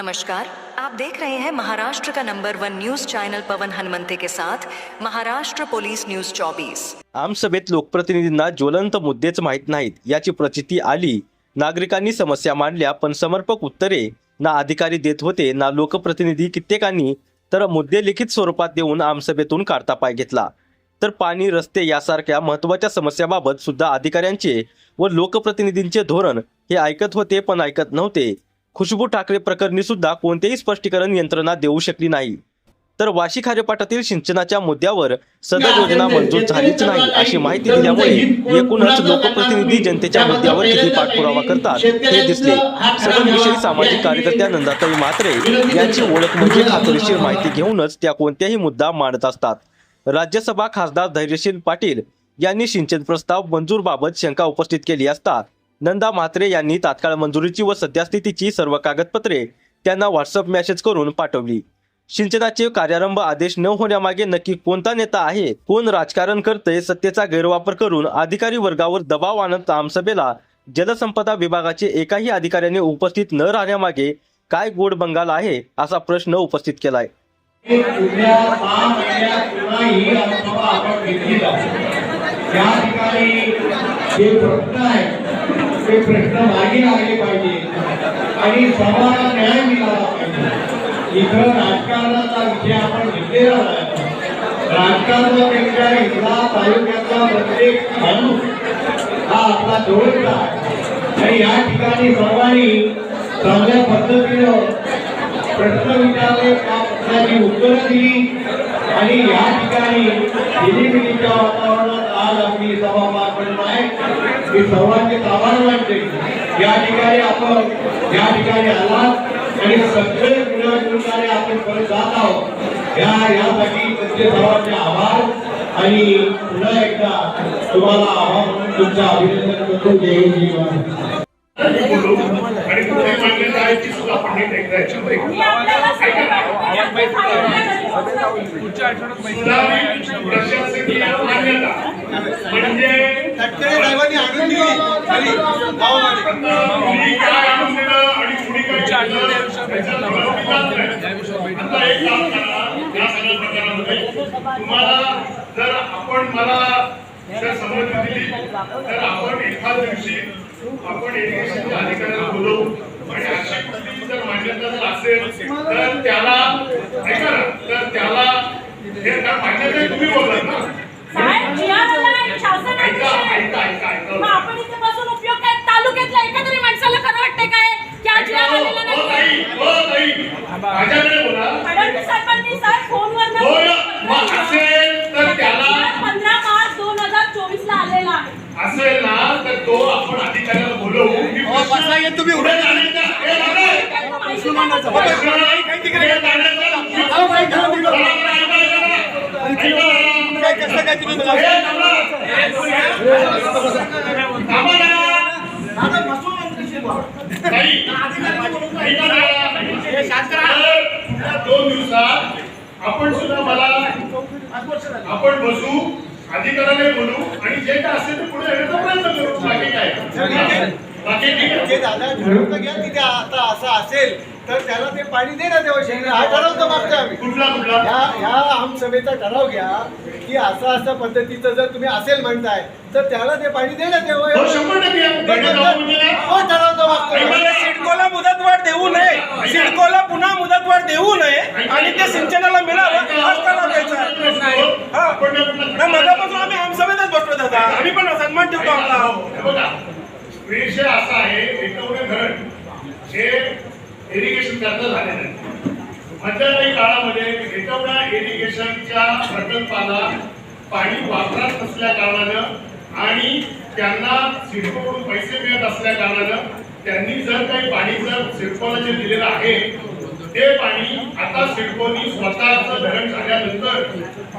नमस्कार। आप देख रहे हैं महाराष्ट्र का number one news channel Pawan Hanumante के साथ महाराष्ट्र पोलीस न्यूज 24 आमसभेत लोकप्रतिनिधींना ज्वलंत मुद्देच माहीत नाहीत याची प्रचिती आली. नागरिकांनी समस्या मांडल्या पण समर्पक उत्तरे ना अधिकारी देत होते ना लोकप्रतिनिधी कित्येकांनी तर मुद्दे लिखित स्वरूपात देऊन आमसभेतून काढता पाय घेतला. तर पाणी रस्ते यासारख्या महत्त्वाच्या समस्याबाबत सुद्धा अधिकाऱ्यांचे व लोकप्रतिनिधींचे धोरण हे ऐकत होते पण ऐकत नव्हते. खुशबू ठाकरे प्रकरणी सुद्धा कोणतेही स्पष्टीकरण यंत्रणा देऊ शकली नाही. तर वाशी खारेपाटातील सिंचनाच्या मुद्द्यावर सदर योजना मंजूर झालीच नाही अशी माहिती दिल्यामुळे एकूणच लोकप्रतिनिधी जनतेच्या मुद्द्यावर किती पाठपुरावा करतात हे दिसले. सदरविषयी सामाजिक कार्यकर्त्या नंदाताई म्हात्रे यांची ओळख म्हणजे खात्रीशीर माहिती घेऊनच त्या कोणत्याही मुद्दा मांडत असतात. राज्यसभा खासदार धैर्यशील पाटील यांनी सिंचन प्रस्ताव मंजूरबाबत शंका उपस्थित केली असता नंदा म्हात्रे यांनी तात्काळ मंजुरीची व सद्यस्थितीची सर्व कागदपत्रे त्यांना व्हॉट्सअप मेसेज करून पाठवली. सिंचनाचे कार्यारंभ आदेश न होण्यामागे नक्की कोणता नेता आहे कोण राजकारण करते सत्तेचा गैरवापर करून अधिकारी वर्गावर दबाव आणत आमसभेला जलसंपदा विभागाचे एकाही अधिकाऱ्याने उपस्थित न राहण्यामागे काय गोड बंगाल आहे असा प्रश्न उपस्थित केलाय. आहे हे प्रश्न ते प्रश्न मागे लागले पाहिजे. आणि सर्वांना न्याय मिळाला पाहिजे. इथं राजकारणाचा विषय आपण घेतलेला नाही. राजकारणापेक्षा इथला तालुक्यातला प्रत्येक माणूस हा आपला जवळचा आहे. आणि या ठिकाणी सर्वांनी चांगल्या पद्धतीनं प्रश्न विचारले त्या प्रश्नाची उत्तरं दिली. आणि या ठिकाणी दिलीमिलीच्या वातावरणात आज आपली सभा पार पडत आहे मी सर्वांचे आभार मानते या ठिकाणी आपण या ठिकाणी आलात आणि सगळे गुन्हेगारी आपण परत जात आहोत. या यासाठी तुमचे सर्वांचे आभार. आणि पुन्हा एकदा तुम्हाला आभार म्हणून तुमचं अभिनंदन करतो. जय बोलू आणि कुठे मान्यता आहे ती सुद्धा आपण नीट प्रशासकीय मान्यता. म्हणजे तटकरे काय आणून दिली. आणि कुणी तुम्हाला जर आपण मला जर दिली तर आपण एखाद दिवशी आपण एका अधिकाऱ्याला बोलवू आणि अशी कुठली जर मान्यता जर असेल तर त्या ऐका ना तर त्याला हे काय मान्यता आहे तुम्ही बोललात ना साहेब, जिहावाला आहे, शासन ऐका आहे. ऐका ऐका मग ऐका आपण इथे बसून उपयोग काय तालुक्यातल्या एका तरी माणसाला खरं वाटतंय काय की हा जिहा आलेला हो नाही ताई हो ताई माझ्याकडे बोला. फडणवीस साहेबांनी साहेब फोनवर हो मग असेल तर त्याला पंधरा मार्च दोन हजार चोवीस ला आलेला आहे. असेल ना तर तो आपण अधिकाऱ्याला बोलवू. की प्रश्न पुढे जाण्याचा हे बघा. प्रश्न पुढे जाण्याचा दोन दिवसात आपण सुद्धा मला आपण बसू अधिकाऱ्याने बोलू आणि जे काय असेल ते पुढे येण्याचा प्रयत्न करू. बाकी काय? बाकी ठीक आहे. दादा घ्या की ते आता असं असेल तर त्याला ते पाणी दे ना तेव्हा शेंगणे हा ठरवतो मागच्या आम्ही. कुठला कुठला? या या आमसभेचा ठराव घ्या की असं असं पद्धतीचं जर तुम्ही असेल म्हणताय तर त्याला ते पाणी दे ना हो शंभर टक्के. आलं म्हणजे काय? हो ठरवतो. सिडकोला मुदतवाढ देऊ नये. सिडकोला पुन्हा मुदतवाढ देऊ नये आणि ते सिंचनाला मिळावं हाच त्याला द्यायचा आहे. हा. आपण त्या कुठला- ना मगापासून आम्ही आमसभेतच बसलो दादा आम्ही पण सन्मान ठेवतो आपला. हे बघा, विषय असा आहे हे झाले नाही मध्यंतरी काळामध्ये एकवडा इरिगेशनच्या प्रकल्पाला पाणी वापरत नसल्या कारणानं आणि त्यांना सिडकोकडून पैसे मिळत असल्या कारणानं त्यांनी जर काही पाणी जर सिडकोला जे दिलेलं आहे ते पाणी आता सिडकोनी स्वतःच धरण झाल्यानंतर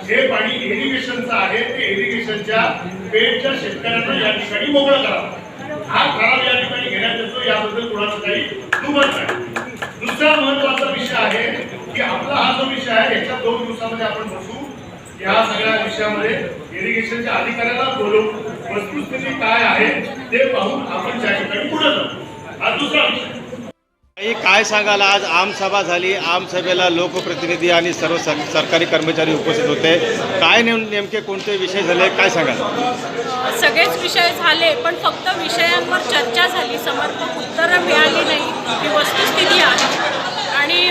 हे पाणी इरिगेशनचं आहे ते इरिगेशनच्या पेटच्या शेतकऱ्यांना या ठिकाणी मोकळं करावं. हा ठराव या ठिकाणी घेण्यात येतो याबद्दल कुणाचं काही दुमत नाही. दुसरा महत्त्वाचा विषय आहे की आपला हा जो विषय आहे याच्या दोन दिवसामध्ये आपण बसू. या सगळ्या विषयामध्ये इरिगेशनच्या अधिकाऱ्याला बोलू वस्तुस्थिती काय आहे ते पाहून आपण त्या ठिकाणी पुढे जाऊ. हा दुसरा विषय. काय सांगाल? आज आमसभा झाली. आमसभेला लोकप्रतिनिधी आणि सर्व सर सरकारी कर्मचारी उपस्थित होते. काय नेम नेमके कोणते विषय झाले? काय सांगाल? सगळेच विषय झाले पण फक्त विषयांवर चर्चा झाली. समर्पक उत्तरं मिळाली नाही. ही वस्तुस्थिती आहे. आणि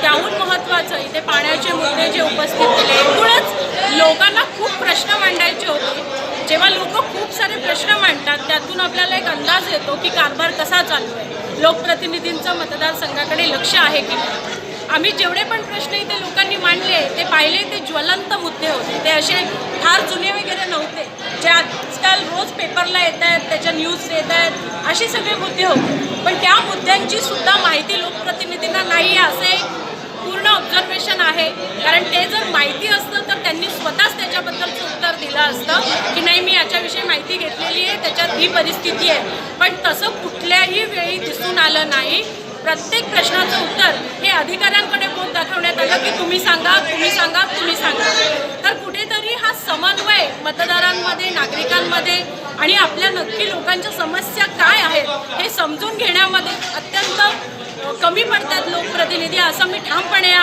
त्याहून महत्त्वाचं इथे पाण्याचे मुद्दे जे उपस्थित केले एकूणच लोकांना खूप प्रश्न मांडायचे होते. जेव्हा लोक खूप सारे प्रश्न मांडतात त्यातून आपल्याला एक अंदाज येतो की कारभार कसा चालू आहे. लोकप्रतिनिधींचं मतदारसंघाकडे लक्ष आहे की नाही? आम्ही जेवढे पण प्रश्न इथे लोकांनी मांडले ते पाहिले ते ज्वलंत मुद्दे होते. ते असे फार जुने वगैरे नव्हते जे आजकाल रोज पेपरला येत आहेत त्याच्या न्यूज येत आहेत असे सगळे मुद्दे होते. पण त्या मुद्द्यांची सुद्धा माहिती लोकप्रतिनिधींना नाही आहे असे पूर्ण ऑब्झर्वेशन आहे. कारण ते जर माहिती असतं तर त्यांनी स्वतःच त्याच्याबद्दलचं उत्तर दिलं असतं की नाही मी याच्याविषयी माहिती घेतलेली आहे त्याच्यात ही परिस्थिती आहे. पण तसं कुठल्याही वेळी दिसून आलं नाही. प्रत्येक प्रश्नाचं उत्तर हे अधिकाऱ्यांकडे बोट दाखवण्यात आलं की तुम्ही सांगा तुम्ही सांगा तुम्ही सांगा. तर कुठेतरी हा समन्वय मतदारांमध्ये नागरिकांमध्ये आणि आपल्या नक्की लोकांच्या समस्या काय आहेत हे समजून घेण्यामध्ये अत्यंत कमी पडतात लोकप्रतिनिधी असं मी ठामपणे या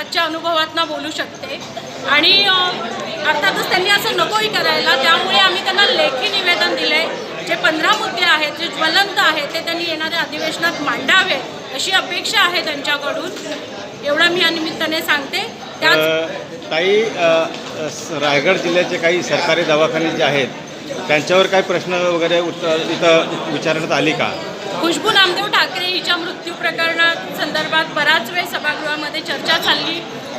आजच्या अनुभवातनं बोलू शकते. आणि अर्थातच त्यांनी असं नकोही करायला त्यामुळे आम्ही त्यांना लेखी निवेदन दिले जे पंधरा मुद्दे आहेत जे ज्वलंत आहेत ते त्यांनी येणाऱ्या अधिवेशनात मांडावे अशी अपेक्षा आहे त्यांच्याकडून. एवढं मी या निमित्ताने सांगते. त्या काही रायगड जिल्ह्याचे काही सरकारी दवाखाने जे आहेत त्यांच्यावर काही प्रश्न वगैरे उत्तर इथं विचारण्यात आली का? खुशबू नामदेव ठाकरे हिच्या मृत्यू प्रकरणा संदर्भात बराच वेळ सभागृहामध्ये चर्चा चालली.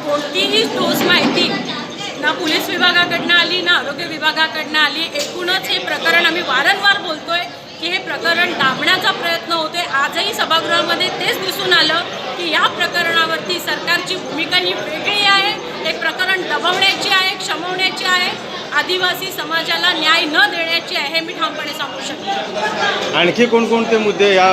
कोणतीही ठोस माहिती ना पोलीस विभागाकडनं आली ना आरोग्य विभागाकडनं आली. एकूणच हे प्रकरण आम्ही वारंवार बोलतोय की हे प्रकरण दाबण्याचा प्रयत्न होते आजही सभागृहामध्ये तेच दिसून आलं की या प्रकरणावरती सरकारची भूमिका ही वेगळी आहे. हे प्रकरण दबवण्याची आहे क्षमवण्याची आहे. आदिवासी समाजाला न्याय न देण्याची आहे मी ठामपणे सांगू शकते. आणखी कोणकोणते मुद्दे या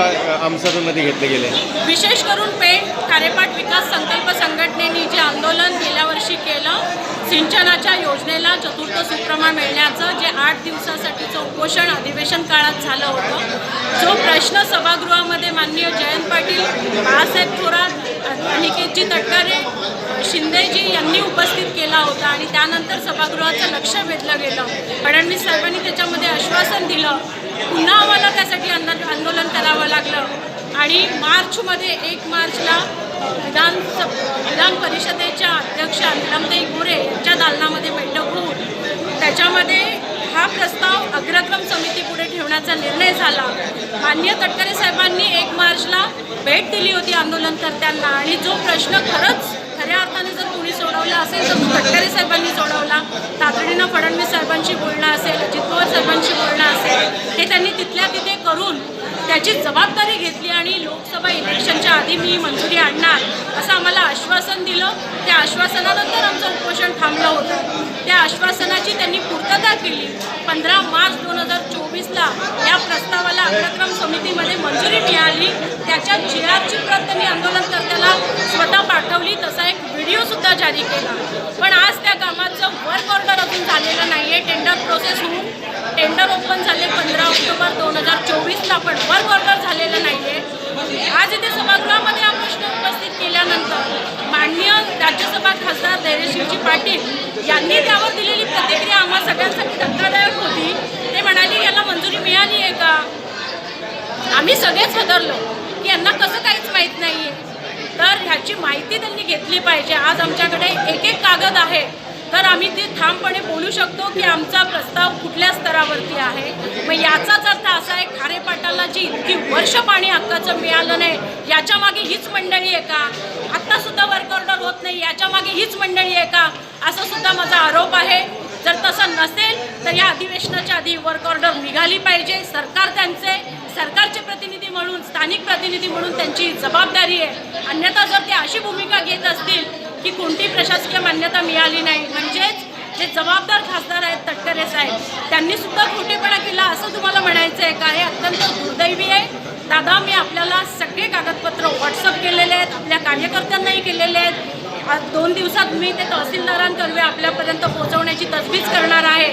आमसभेमध्ये घेतले गेले? विशेष करून पेण खारेपाट विकास संकल्प संघटनेने जे आंदोलन गेल्या वर्षी केलं सिंचनाच्या योजनेला चतुर्थ सुप्रमाण मिळण्याचं जे आठ दिवसासाठीचं उपोषण अधिवेशन काळात झालं होतं प्रश्न सभागृहामध्ये माननीय जयंत पाटील बाळासाहेब थोरात अनिकेतजी तटकरे शिंदेजी यांनी उपस्थित केला होता आणि त्यानंतर सभागृहाचं लक्ष वेधलं गेलं. फडणवीस साहेबांनी त्याच्यामध्ये आश्वासन दिलं. पुन्हा आम्हाला त्यासाठी आंदोलन आंदोलन करावं लागलं. आणि मार्चमध्ये एक मार्चला विधान विधान परिषदेच्या अध्यक्षा निलमताई गोरे यांच्या दालनामध्ये बैठक होऊन त्याच्यामध्ये हा प्रस्ताव अग्रक्रम समितीपुढे करण्याचा निर्णय झाला. मान्य तटकरे साहेबांनी एक मार्चला भेट दिली होती आंदोलनकर्त्यांना आणि जो प्रश्न खरंच खऱ्या अर्थाने जर कोणी सोडवला असेल तर तो तटकरे साहेबांनी सोडवला तातडीनं फडणवीस साहेबांशी बोलणं असेल अजित पवार साहेबांशी बोलणं असेल हे त्यांनी तिथल्या तिथे करून त्याची जबाबदारी घेतली आणि लोकसभा इलेक्शनच्या आधी मी मंजुरी आणणार असं आम्हाला आश्वासन दिलं. त्या आश्वासनानंतर आमचं उपोषण थांबलं होतं. त्या आश्वासनाची त्यांनी पूर्तता केली. पंधरा मार्च दोन हजार चोवीसला या प्रस्तावाला अग्रक्रम समितीमध्ये मंजुरी मिळाली. त्याच्या जी आरची प्रत त्यांनी आंदोलनकर्त्याला स्वतः पाठवली. तसा सुद्धा जारी केला. पण आज त्या कामाचं वर्क ऑर्डर अजून झालेलं नाही आहे टेंडर प्रोसेस होऊन टेंडर ओपन झाले पंधरा ऑक्टोबर दोन हजार चोवीसला पण वर्क ऑर्डर झालेलं नाही आहे आज इथे सभागृहामध्ये हा प्रश्न उपस्थित केल्यानंतर माननीय राज्यसभा खासदार धैर्यशिवजी पाटील यांनी त्यावर दिलेली प्रतिक्रिया आम्हा सगळ्यांसाठी धक्कादायक होती. ते म्हणाले याला मंजुरी मिळाली आहे का? आम्ही सगळेच हदरलो की यांना कसं काहीच माहीत नाही आहे तर ह्याची माहिती त्यांनी घेतली पाहिजे. आज आमच्याकडे एक एक कागद आहे. तर आम्ही ते ठामपणे बोलू शकतो की आमचा प्रस्ताव कुठल्या स्तरावरती आहे. मग याचाच अर्थ असा आहे खारेपाटाला जी इतकी वर्ष पाणी हक्काचं मिळालं नाही याच्या मागे हीच मंडळी आहे का? आत्तासुद्धा वर्क ऑर्डर होत नाही याच्या मागे हीच मंडळी आहे का? असा सुद्धा माझा आरोप आहे. जर तसं नसेल तर या अधिवेशनाच्या आधी वर्क ऑर्डर निघाली पाहिजे. सरकार त्यांचे सरकारचे प्रतिनिधी म्हणून स्थानिक प्रतिनिधी म्हणून त्यांची जबाबदारी आहे. अन्यथा जर ते अशी भूमिका घेत असतील की कोणती प्रशासकीय मान्यता मिळाली नाही. म्हणजेच जे जबाबदार खासदार आहेत तटकरे साहेब त्यांनी सुद्धा खोटेपणा केला असं तुम्हाला म्हणायचं आहे का? हे अत्यंत दुर्दैवी आहे. दादा मी आपल्याला सगळे कागदपत्र व्हॉट्सअप केलेले आहेत आपल्या कार्यकर्त्यांनाही केलेले आहेत. आज दोन दिवसात मी ते तहसीलदारांकरवे आपल्यापर्यंत पोहोचवण्याची तजवीज करणार आहे.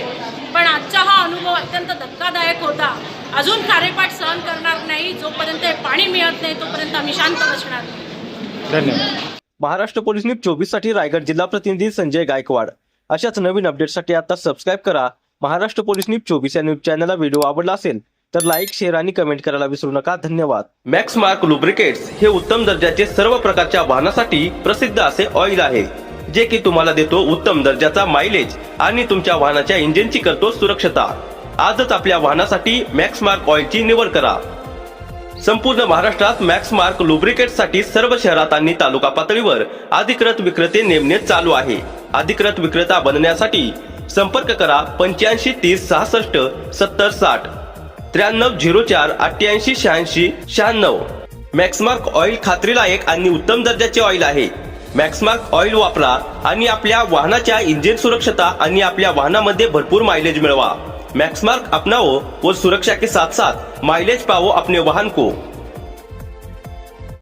पण आजचा हा अनुभव अत्यंत धक्कादायक होता. अजून खारेपाट सहन करणार नाही जोपर्यंत हे पाणी मिळत नाही तोपर्यंत आम्ही शांत बसणार. नाही धन्यवाद. महाराष्ट्र पोलीस न्यूज चोवीससाठी रायगड जिल्हा प्रतिनिधी संजय गायकवाड. अशाच नवीन अपडेटसाठी आता सबस्क्राईब करा. महाराष्ट्र पोलीस न्यूज चोवीस या न्यूज चॅनलला व्हिडिओ आवडला असेल तर लाईक शेअर आणि कमेंट करायला विसरू नका. धन्यवाद. मॅक्स मार्क लुब्रिकेट्स हे उत्तम दर्जाचे सर्व प्रकारच्या वाहनासाठी प्रसिद्ध असे ऑइल आहे जे की तुम्हाला देतो उत्तम दर्जाचा मायलेज आणि तुमच्या वाहनाच्या इंजिनची करतो सुरक्षता. आजच आपल्या वाहनासाठी मॅक्स मार्क ऑइलची निवड करा. संपूर्ण महाराष्ट्रात मॅक्स मार्क लुब्रिकेटसाठी सर्व शहरात आणि तालुका पातळीवर अधिकृत विक्रेते नेमणे चालू आहे. अधिकृत विक्रेता बनण्यासाठी संपर्क करा पंच्याऐंशी तीस सहासष्ट सत्तर साठ. त्र्याण्णव झिरो चार अठ्ठ्याऐंशी शहाऐंशी शहाण्णव. मॅक्समार्क ऑइल खात्रीलायक आणि उत्तम दर्जाचे ऑइल आहे. मॅक्समार्क ऑइल वापरा आणि आपल्या वाहनाच्या इंजिन सुरक्षता आणि आपल्या वाहनामध्ये भरपूर मायलेज मिळवा. मैक्समार्क अपनाओ और सुरक्षा के साथ साथ माइलेज पाओ अपने वाहन को